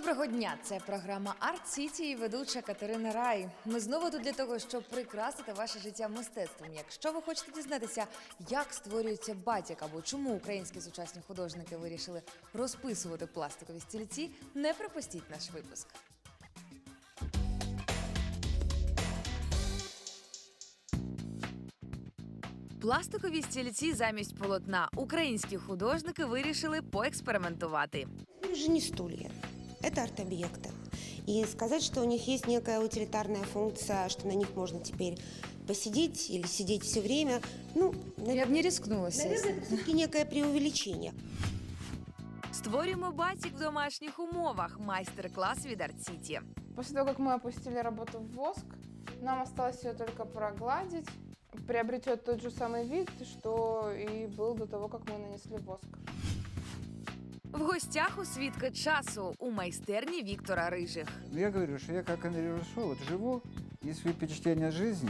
Доброго дня! Це програма Арт Сіті і ведуча Катерина Рай. Ми знову тут для того, щоб прикрасити ваше життя мистецтвом. Якщо ви хочете дізнатися, як створюється батік або чому українські сучасні художники вирішили розписувати пластикові стільці, не пропустіть наш випуск. Пластикові стільці замість полотна українські художники вирішили поекспериментувати. Это же не стулья, это арт-объекты. И сказать, что у них есть некая утилитарная функция, что на них можно теперь посидеть или сидеть все время, ну, Я б не рискнула наверное, сісти. это все-таки некое преувеличение. Створюємо батік в домашніх умовах. Майстер-клас від Арт-Сіті. После того, как мы опустили работу в воск, нам осталось ее только прогладить. Приобретет тот же самый вид, что и был до того, как мы нанесли воск. В гостях у свідка часу у майстерні Віктора Рижих. Ну, Я говорю, що я як режиссер вот живу і свої впечатлення життя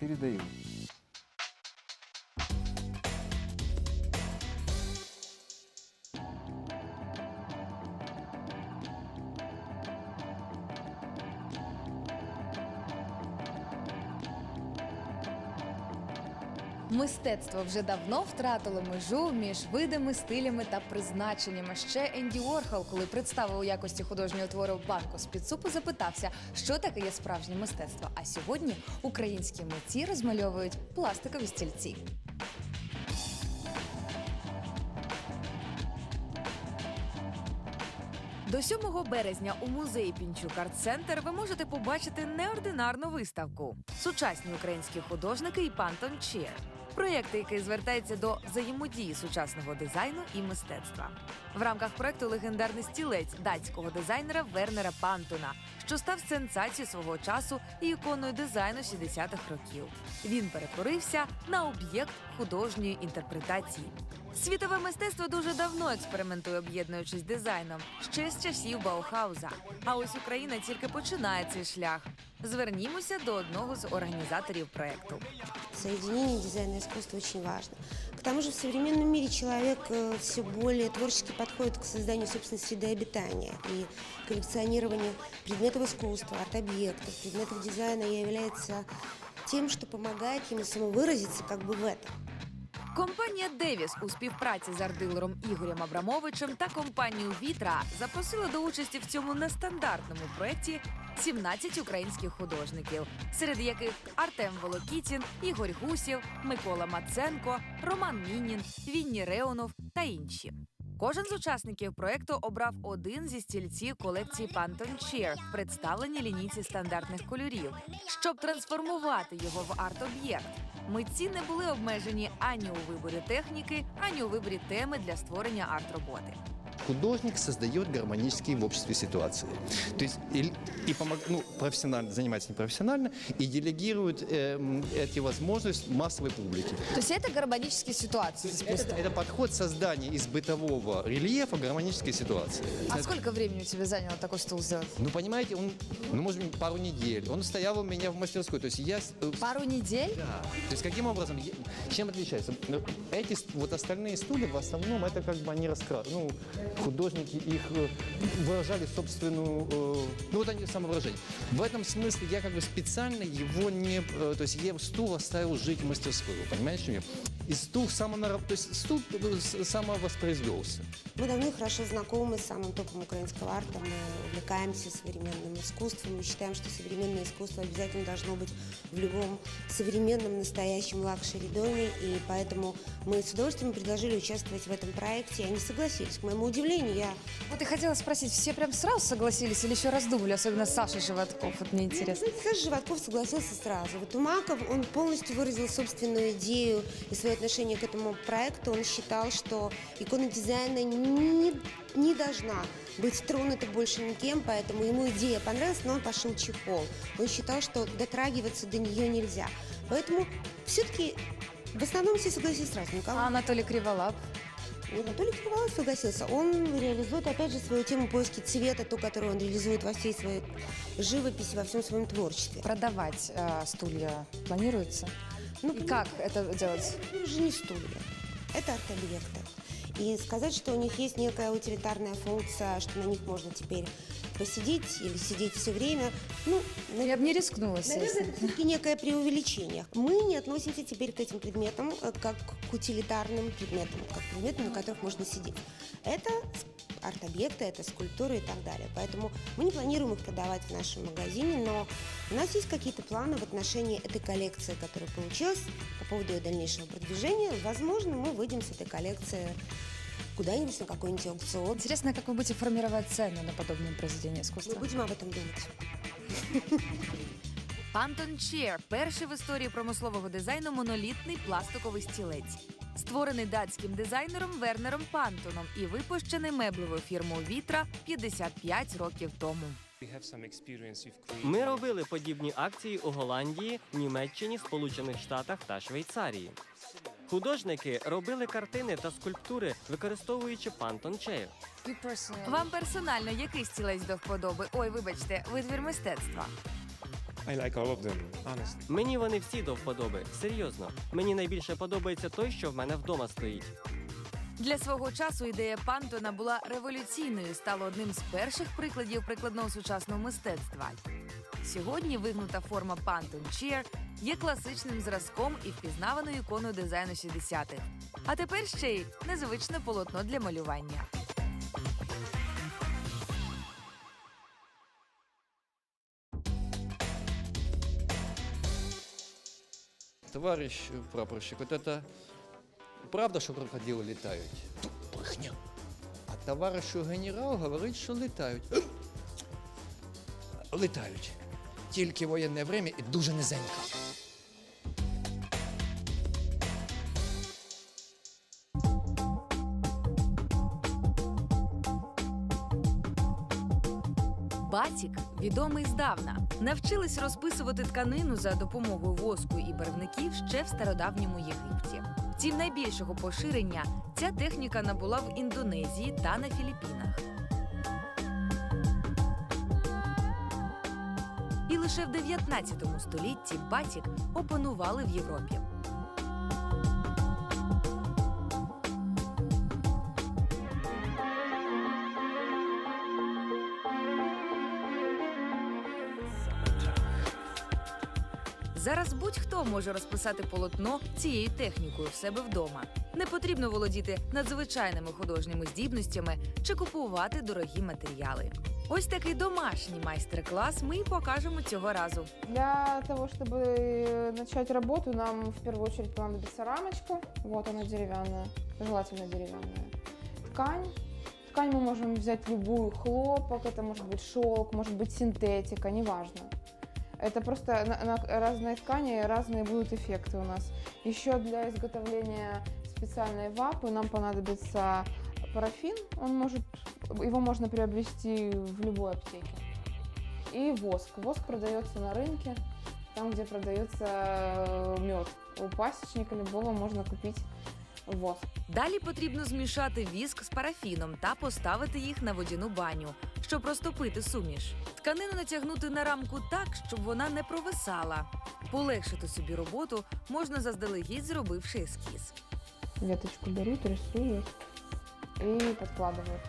передаю. Мистецтво вже давно втратило межу між видами, стилями та призначеннями. Ще Енді Уорхол, коли представив у якості художнього твору банку з під супу, запитався, що таке є справжнє мистецтво. А сьогодні українські митці розмальовують пластикові стільці. До 7 березня у музеї Пінчук Арт-Центр ви можете побачити неординарну виставку Сучасні українські художники і Пантон Чір. Проєкт, який звертається до взаємодії сучасного дизайну і мистецтва. В рамках проекту легендарний стілець датського дизайнера Вернера Пантона, що став сенсацією свого часу і іконою дизайну 60-х років. Він перетворився на об'єкт художньої інтерпретації. Світове мистецтво дуже давно експериментує, об'єднуючись з дизайном ще з часів Баухауза. А ось Україна тільки починає цей шлях. Звернімося до одного з організаторів проекту. Соединение дизайна и искусства очень важно. К тому же в современном мире человек все более творчески подходит к созданию собственной среды обитания. И коллекционирование предметов искусства, арт-объектов, предметов дизайна является тем, что помогает ему самовыразиться как бы в этом. Компанія Девіс у співпраці з арт-дилером Ігорем Абрамовичем та компанією Вітра запросила до участі в цьому нестандартному проєкті 17 українських художників, серед яких Артем Волокітін, Ігор Гусів, Микола Маценко, Роман Мінін, Вінні Реонов та інші. Кожен з учасників проекту обрав один зі стільців колекції Pantone Chair, представлені лінійці стандартних кольорів, щоб трансформувати його в арт-об'єкт. Митці не були обмежені ані у виборі техніки, ані у виборі теми для створення арт-роботи. Художник создает гармонические в обществе ситуации. То есть и, и помог, ну, профессионально, занимается непрофессионально и делегирует эм, эти возможности массовой публике. То есть это гармонические ситуации Это, это подход создания из бытового рельефа гармонической ситуации. А сколько времени у тебя заняло такой стул сделать? Ну, понимаете, он, ну, может быть, пару недель. Он стоял у меня в мастерской. То есть я... э, Пару недель? Да. То есть каким образом, чем отличается? Эти, вот остальные стулья в основном это как бы они раскрас, ну, художники их э, выражали собственную, э, ну вот они самовыражение. В этом смысле я как бы специально его не, э, то есть я стул оставил жить в мастерской, вы понимаете, что я? И стул самонараб, то есть стул э, самовоспроизвелся. Мы давно хорошо знакомы с самым топом украинского арта. Мы увлекаемся современным искусством. Мы считаем, что современное искусство обязательно должно быть в любом современном, настоящем лакшери-доме. И поэтому мы с удовольствием предложили участвовать в этом проекте. И они согласились. К моему удивлению, я Вот и хотела спросить, все прям сразу согласились или еще раздумали, особенно Саша Животков, вот мне интересно. Знаете, Саша Животков согласился сразу. Вот у Маков он полностью выразил собственную идею и свое отношение к этому проекту. Он считал, что икона дизайна не, не должна быть тронута больше никем, поэтому ему идея понравилась, но он пошил чехол. Он считал, что дотрагиваться до нее нельзя. Поэтому все-таки в основном все согласились сразу. Никого А Анатолий Криволап? Анатолий Криволап согласился. Он реализует, опять же, свою тему поиски цвета, ту, которую он реализует во всей своей живописи, во всем своем творчестве. Продавать э, стулья планируется? Ну, И как это делать? Это уже не стулья, это арт-объекты. и сказать, что у них есть некая утилитарная функция, что на них можно теперь посидеть или сидеть все время, ну, Я бы не рискнула Наверное, это все-таки некое преувеличение. Мы не относимся теперь к этим предметам э, как к утилитарным предметам, как к предметам, на которых можно сидеть. Это арт-объекты, это скульптуры и так далее. Поэтому мы не планируем их продавать в нашем магазине, но у нас есть какие-то планы в отношении этой коллекции, которая получилась по поводу ее дальнейшего продвижения. Возможно, мы выйдем с этой коллекции куда-нибудь на какой-нибудь аукцион. Интересно, как вы будете формировать цену на подобные произведения Мы искусства? будем об этом думать. Pantone Chair – перший в історії промислового дизайну монолітний пластиковий стілець. Створений датським дизайнером Вернером Пантоном і випущений меблевою фірмою Вітра 55 років тому. Ми робили подібні акції у Голландії, Німеччині, Сполучених Штатах та Швейцарії. Художники робили картини та скульптури, використовуючи Chair. You Вам персонально який стілець до вподоби? Ой, вибачте, витвір мистецтва. I like all of them, honestly. Мені вони всі до вподоби. Серйозно. Мені найбільше подобається той, що в мене вдома стоїть. Для свого часу ідея Пантона була революційною, і стала одним з перших прикладів прикладного сучасного мистецтва. Сьогодні вигнута форма Pantone Chair є класичним зразком і впізнаваною іконою дизайну 60-х. А тепер ще й незвичне полотно для малювання. Товарищ прапорщик, вот это правда, що крокодили літають? Брехня. А товаришу генерал говорить, що літають. Літають. Тільки воєнне время і дуже низенько. Батік відомий здавна. Навчились розписувати тканину за допомогою воску і барвників ще в стародавньому Єгипті. Втім, найбільшого поширення ця техніка набула в Індонезії та на Філіппінах. Лише в 19 столітті батік опанували в Європі. Зараз будь-хто може розписати полотно цією технікою в себе вдома. Не потрібно володіти надзвичайними художніми здібностями чи купувати дорогі матеріали. Ось такий домашній майстер-клас ми й покажемо цього разу. Для того, чтобы начать работу, нам в первую очередь понадобится рамочка. Вот она деревянная, желательно деревянная. Ткань. Ткань мы можем взять любую, хлопок, это может быть шелк, может быть синтетика, неважно. Это просто на, на разные ткани разные будут эффекты у нас. Еще для изготовления специальной вапы нам понадобится парафин. Он может, его можно приобрести в любой аптеке. И воск. Воск продается на рынке, там, где продается мед. У пасечника любого можно купить воск. Далі потрібно змішати віск з парафіном та поставити їх на водяну баню, щоб розтопити суміш. Тканину натягнути на рамку так, щоб вона не провисала. Полегшити собі роботу можна заздалегідь зробивши ескіз. Веточку берут, рисуют и подкладывают.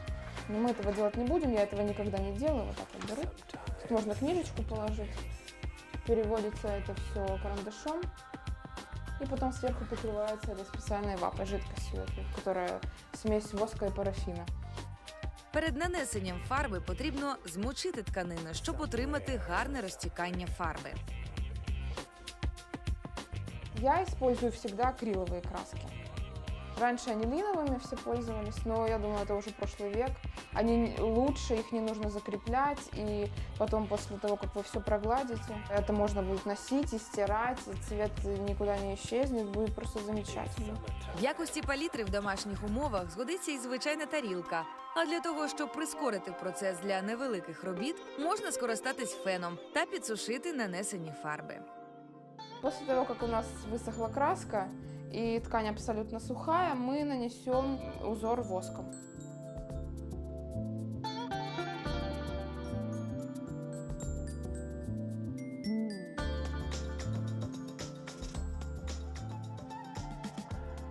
Но мы этого делать не будем, я этого никогда не делаю. Вот так вот беру. Тут можно книжечку положить. Переводится это все карандашом. И потом сверху покрывается этой специальной вапой, жидкостью, этой, которая смесь воска и парафина. Перед нанесенням фарби потрібно змочити тканину, щоб отримати гарне розтікання фарби. Я использую всегда акриловые краски. Раньше они линовыми все пользовались, но я думаю, это уже прошлый век. Они не- лучше, их не нужно закреплять, и потом после того, как вы все прогладите, это можно будет носить и стирать, и цвет никуда не исчезнет, будет просто замечательно. В якості палітри в домашніх умовах згодиться і звичайна тарілка. А для того, щоб прискорити процес для невеликих робіт, можна скористатись феном та підсушити нанесені фарби. После того, как у нас высохла краска и ткань абсолютно сухая, мы нанесем узор воском.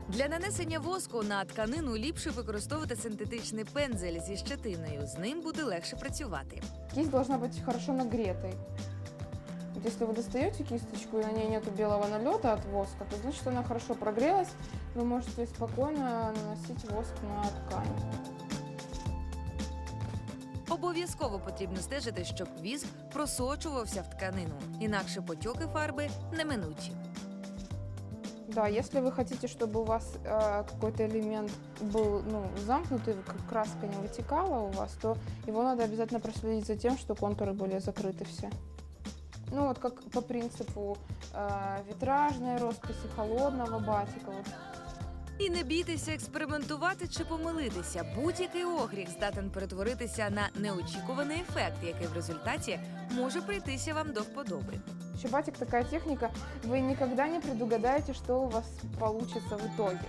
Для нанесення воску на тканину ліпше використовувати синтетичний пензель зі щетиною. З ним буде легше працювати. Кисть должна быть хорошо нагретой. Вот если вы достаете кисточку и на ней нету белого налета от воска, то значит она хорошо прогрелась. Вы можете спокойно наносить воск на ткань. Обов'язково потрібно стежити, щоб віск просочувався в тканину, інакше потьоки фарби неминучі. Да, если вы хотите, чтобы у вас э, какой-то элемент был ну, замкнутый, как краска не вытекала у вас, то его надо обязательно проследить за тем, что контуры были закрыты все. Ну вот как по принципу э, витражной росписи, холодного батика. Вот І не бійтеся експериментувати чи помилитися. Будь-який огріх здатен перетворитися на неочікуваний ефект, який в результаті може прийтися вам до вподоби. Еще батик такая техника, вы никогда не предугадаете, что у вас получится в итоге.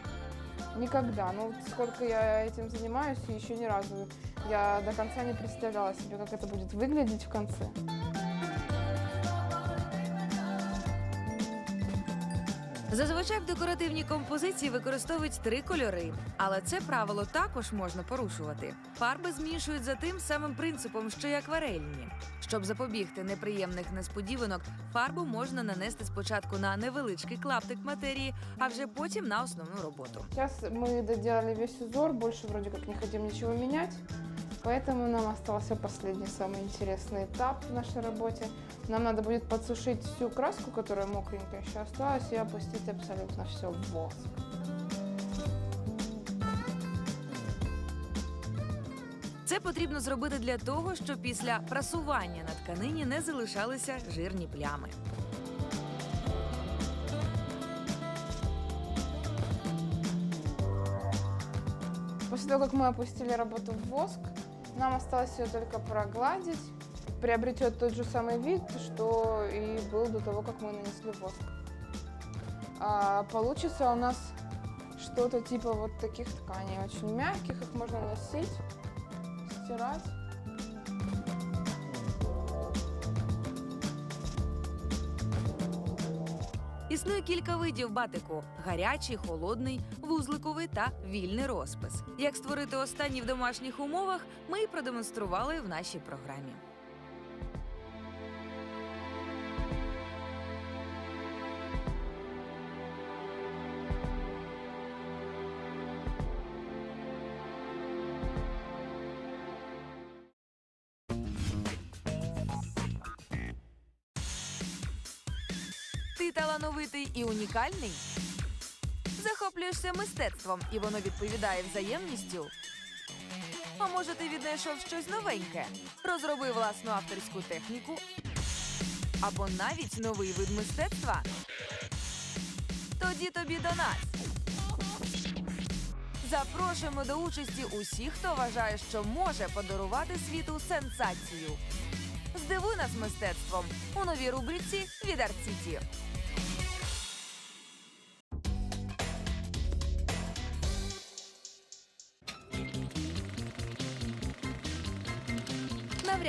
Никогда. Ну, вот сколько я этим занимаюсь, и еще ни разу я до конца не представляла себе, как это будет выглядеть в конце. Зазвичай в декоративній композиції використовують три кольори, але це правило також можна порушувати. Фарби змішують за тим самим принципом, що й акварельні. Щоб запобігти неприємних несподіванок, фарбу можна нанести спочатку на невеличкий клаптик матерії, а вже потім на основну роботу. Сейчас мы доделали весь узор, больше вроде как не хотим ничего менять. Поэтому нам остался последний, самый интересный этап в нашей работе. Нам надо будет подсушить всю краску, которая мокренькая еще осталась, и опустить абсолютно все в воск. Це потрібно зробити для того, щоб після прасування на тканині не залишалися жирні плями. После того, как мы опустили работу в воск, нам осталось ее только прогладить. Приобретет тот же самый вид, что и был до того, как мы нанесли воск. А, получится у нас что-то типа вот таких тканей, очень мягких, их можно носить, стирать. Існує кілька видів батику: гарячий, холодний, вузликовий та вільний розпис. Як створити останній в домашніх умовах, ми й продемонстрували в нашій програмі. І унікальний? Захоплюєшся мистецтвом, і воно відповідає взаємністю. А може, ти віднайшов щось новеньке? Розроби власну авторську техніку або навіть новий вид мистецтва? Тоді тобі до нас. Запрошуємо до участі усіх, хто вважає, що може подарувати світу сенсацію. Здивуй нас мистецтвом у новій рубриці від Арт-Сіті.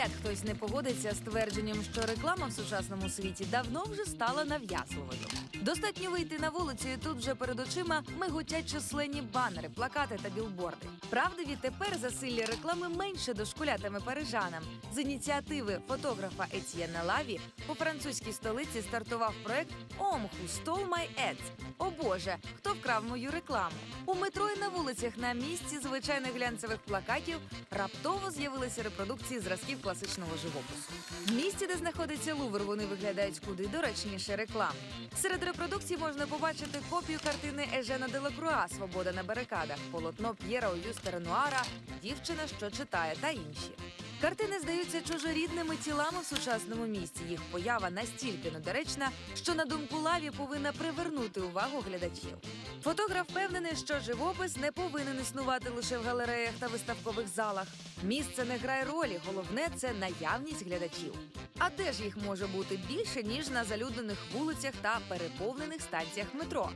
Навряд хтось не погодиться з твердженням, що реклама в сучасному світі давно вже стала нав'язливою. Достатньо вийти на вулицю, і тут вже перед очима миготять численні банери, плакати та білборди. Правда, відтепер засилля реклами менше дошкулятиме парижанам. З ініціативи фотографа Етьєна Лаві у французькій столиці стартував проект «Ом who stole my ads». О Боже, хто вкрав мою рекламу? У метро і на вулицях на місці звичайних глянцевих плакатів раптово з'явилися репродукції зразків класичного живопису. В місті, де знаходиться Лувр, вони виглядають куди доречніше реклам. Серед репродукцій можна побачити копію картини Ежена Делакруа Свобода на барикадах, полотно П'єра Огюста Ренуара, дівчина, що читає та інші. Картини здаються чужорідними тілами в сучасному місті. Їх поява настільки недоречна, що на думку лаві повинна привернути увагу глядачів. Фотограф впевнений, що живопис не повинен існувати лише в галереях та виставкових залах. Місце не грає ролі, головне це наявність глядачів. А де ж їх може бути більше ніж на залюднених вулицях та переповнених станціях метро?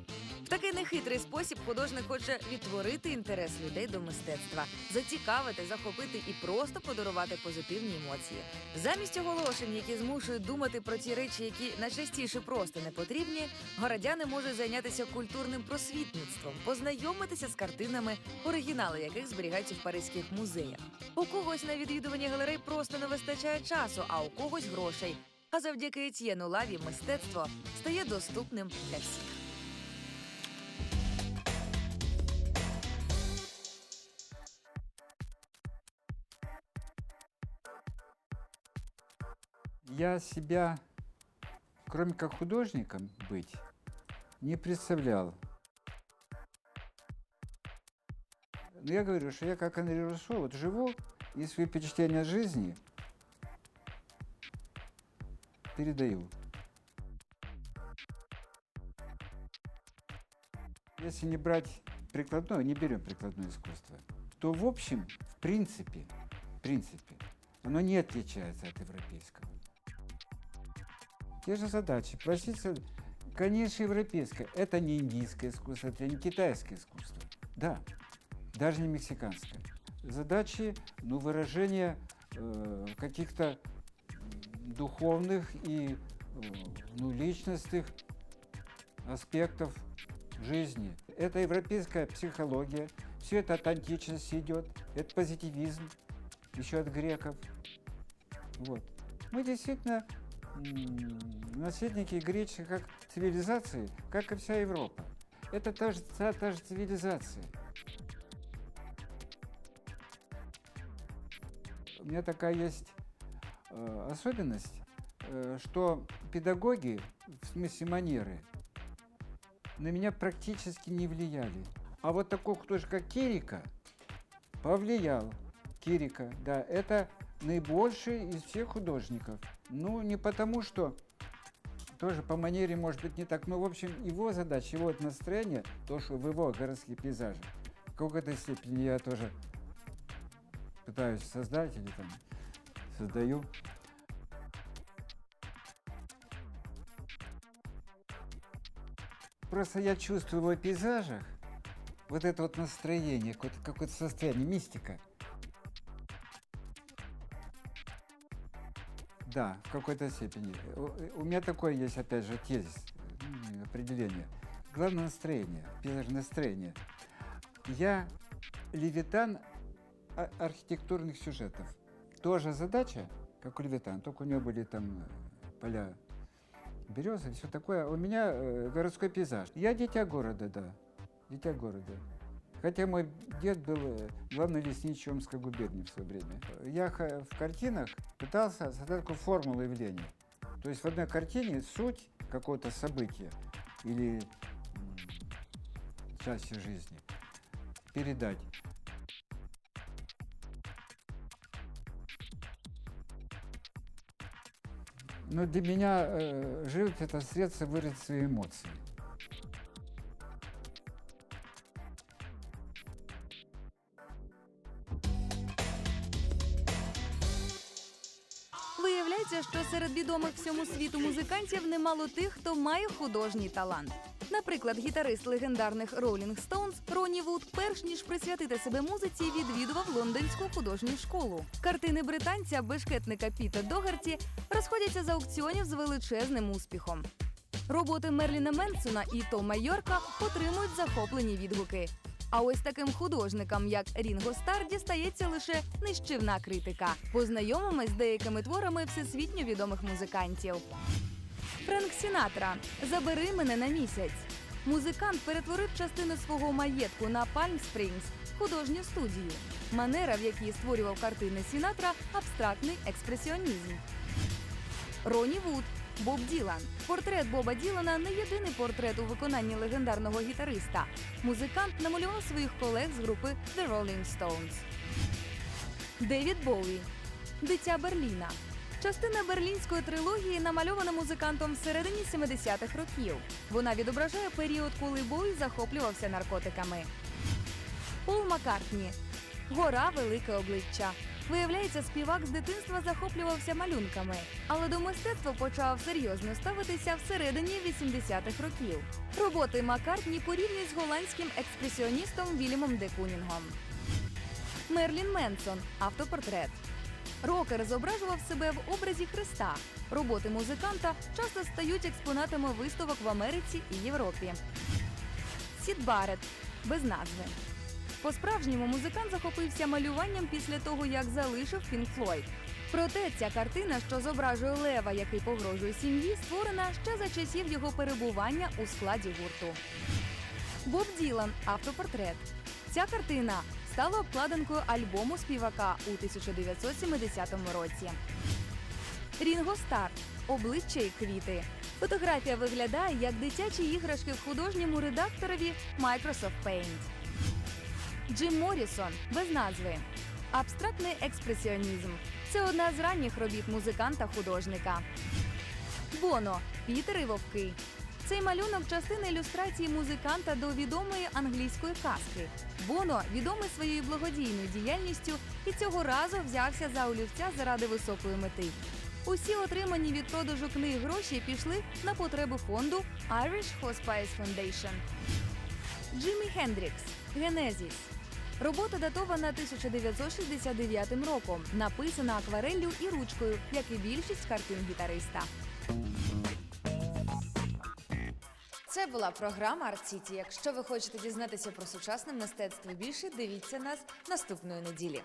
В такий нехитрий спосіб художник хоче відтворити інтерес людей до мистецтва, зацікавити, захопити і просто подарувати позитивні емоції. Замість оголошень, які змушують думати про ті речі, які найчастіше просто не потрібні, городяни можуть зайнятися культурним просвітництвом, познайомитися з картинами, оригінали яких зберігаються в паризьких музеях. У когось на відвідуванні галерей просто не вистачає часу, а у когось грошей. А завдяки Етьєну Лаві мистецтво стає доступним для всіх. Я себя, кроме как художником быть, не представлял. Но я говорю, что я как Андрей Руссо, вот живу и свои впечатления от жизни передаю. Если не брать прикладное, не берем прикладное искусство, то в общем, в принципе, в принципе, оно не отличается от европейского. Те же задачи. Пластица, конечно, европейское. Это не индийское искусство, это не китайское искусство. Да, даже не мексиканское. Задачи, ну, выражения э, каких-то духовных и э, ну, личностных аспектов жизни. Это европейская психология. Все это от античности идет. Это позитивизм еще от греков. Вот. Мы действительно наследники греческой как цивилизации, как и вся Европа. Это та же, та, та же цивилизация. У меня такая есть э, особенность, э, что педагоги, в смысле манеры, на меня практически не влияли. А вот такой художник, как Кирика, повлиял. Кирика, да, это наибольший из всех художников. Ну, не потому, что тоже по манере, может быть, не так, но, в общем, его задача, его настроение, то, что в его городские пейзажи, в какой-то степени я тоже пытаюсь создать или там создаю. Просто я чувствую в его пейзажах вот это вот настроение, какое-то, какое-то состояние, мистика. Да, в какой-то степени. У, у меня такое есть, опять же, тезис, определение. Главное настроение, пейзаж настроение. Я левитан а- архитектурных сюжетов. Тоже задача, как у Левитана, только у него были там э, поля березы, все такое. У меня э, городской пейзаж. Я дитя города, да. Дитя города. Хотя мой дед был э, главный лесничий Омской губернии в свое время. Я в картинах пытался создать такую формулу явления. То есть в одной картине суть какого-то события или части жизни передать. Но для меня э, живопись это средство выразить свои эмоции. Виявляється, що серед відомих всьому світу музикантів немало тих, хто має художній талант. Наприклад, гітарист легендарних Rolling Stones Ронні Вуд, перш ніж присвятити себе музиці, відвідував лондонську художню школу. Картини британця бешкетника Піта Догарті розходяться з аукціонів з величезним успіхом. Роботи Мерліна Менсона і Тома Йорка отримують захоплені відгуки. А ось таким художникам, як Рінго Стар, дістається лише нищівна критика. Познайомимось з деякими творами всесвітньо відомих музикантів. Френк Сінатра Забери мене на місяць. Музикант перетворив частину свого маєтку на Пальм Спрінгс художню студію. Манера, в якій створював картини Сінатра, абстрактний експресіонізм. Роні Вуд Боб Ділан. Портрет Боба Ділана не єдиний портрет у виконанні легендарного гітариста. Музикант намалював своїх колег з групи The Rolling Stones. Девід Боуі Дитя Берліна. Частина берлінської трилогії намальована музикантом всередині 70-х років. Вона відображає період, коли Боуі захоплювався наркотиками. Пол Маккартні Гора Велике обличчя. Виявляється, співак з дитинства захоплювався малюнками, але до мистецтва почав серйозно ставитися всередині 80-х років. Роботи Маккартні порівнюють з голландським експресіоністом Вільямом де Кунінгом. Мерлін Менсон автопортрет. Рокер зображував себе в образі Христа. Роботи музиканта часто стають експонатами виставок в Америці і Європі. Сід Барет без назви. По-справжньому музикант захопився малюванням після того, як залишив Пінк Флойд. Проте ця картина, що зображує лева, який погрожує сім'ї, створена ще за часів його перебування у складі гурту. Боб Ділан автопортрет. Ця картина стала обкладинкою альбому співака у 1970 році. Рінго Стар обличчя і квіти. Фотографія виглядає як дитячі іграшки в художньому редакторові Microsoft Paint. Джим Моррісон без назви. Абстрактний експресіонізм. Це одна з ранніх робіт музиканта-художника. Боно Пітер і вовки. Цей малюнок частина ілюстрації музиканта до відомої англійської казки. Боно відомий своєю благодійною діяльністю і цього разу взявся за олівця заради високої мети. Усі отримані від продажу книг гроші пішли на потреби фонду Irish Hospice Foundation. Джиммі Хендрікс Генезіс. Робота датована 1969 роком, написана аквареллю і ручкою, як і більшість картин гітариста. Це була програма Арт Сіті. Якщо ви хочете дізнатися про сучасне мистецтво більше, дивіться нас наступної неділі.